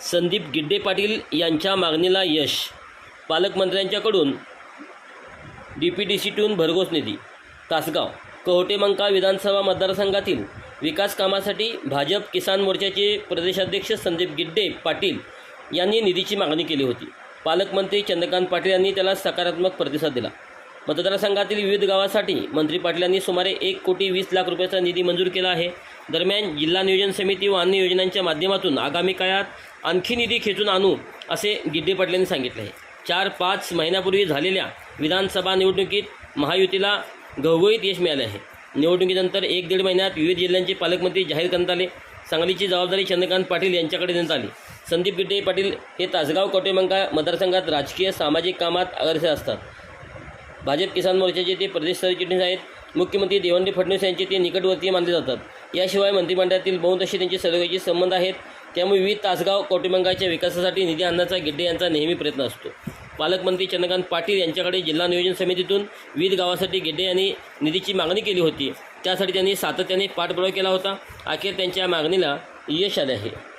संदीप गिड्डे पाटील यांच्या मागणीला यश. पालकमंत्र्यांच्याकडून डी पी डी सीटून भरघोस निधी. तासगाव कवटेमंका विधानसभा मतदारसंघातील विकास कामासाठी भाजप किसान मोर्चाचे प्रदेशाध्यक्ष संदीप गिड्डे पाटील यांनी निधीची मागणी केली होती. पालकमंत्री चंद्रकांत पाटील यांनी त्याला सकारात्मक प्रतिसाद दिला. मतदारसंघातील विविध गावासाठी मंत्री पाटील यांनी सुमारे एक कोटी वीस लाख रुपयाचा निधी मंजूर केला आहे. दरम्यान जिल्हा नियोजन समिती व अन्य योजनांच्या माध्यमातून आगामी काळात आणखी निधी खेचून आणू असे गिड्डे पाटलांनी सांगितले आहे. चार पाच महिन्यापूर्वी झालेल्या विधानसभा निवडणुकीत महायुतीला घवघवीत यश मिळाले आहे. निवडणुकीनंतर एक दीड महिन्यात विविध जिल्ह्यांचे पालकमंत्री जाहीर करण्यात आले. सांगलीची जबाबदारी चंद्रकांत पाटील यांच्याकडे देण्यात आली. संदीप गिड्डे पाटील हे तासगाव कवटेमंका मतदारसंघात राजकीय सामाजिक कामात अग्रसर असतात. भाजप किसान मोर्चाचे ते प्रदेश सरचिटणीस आहेत. मुख्यमंत्री देवेंद्र फडणवीस यांचे ते निकटवर्तीय मानले जातात. याशिवाय मंत्रिमंडळातील बहुतांशी त्यांचे सहयोगाचे संबंध आहेत. त्यामुळे विविध तासगाव कौटुंबांच्या विकासासाठी निधी आणण्याचा गिड्डे यांचा नेहमी प्रयत्न असतो. पालकमंत्री चंद्रकांत पाटील यांच्याकडे जिल्हा नियोजन समितीतून विविध गावासाठी गिड्डे यांनी निधीची मागणी केली होती. त्यासाठी त्यांनी सातत्याने पाठपुरावा केला होता. अखेर त्यांच्या मागणीला यश आले आहे.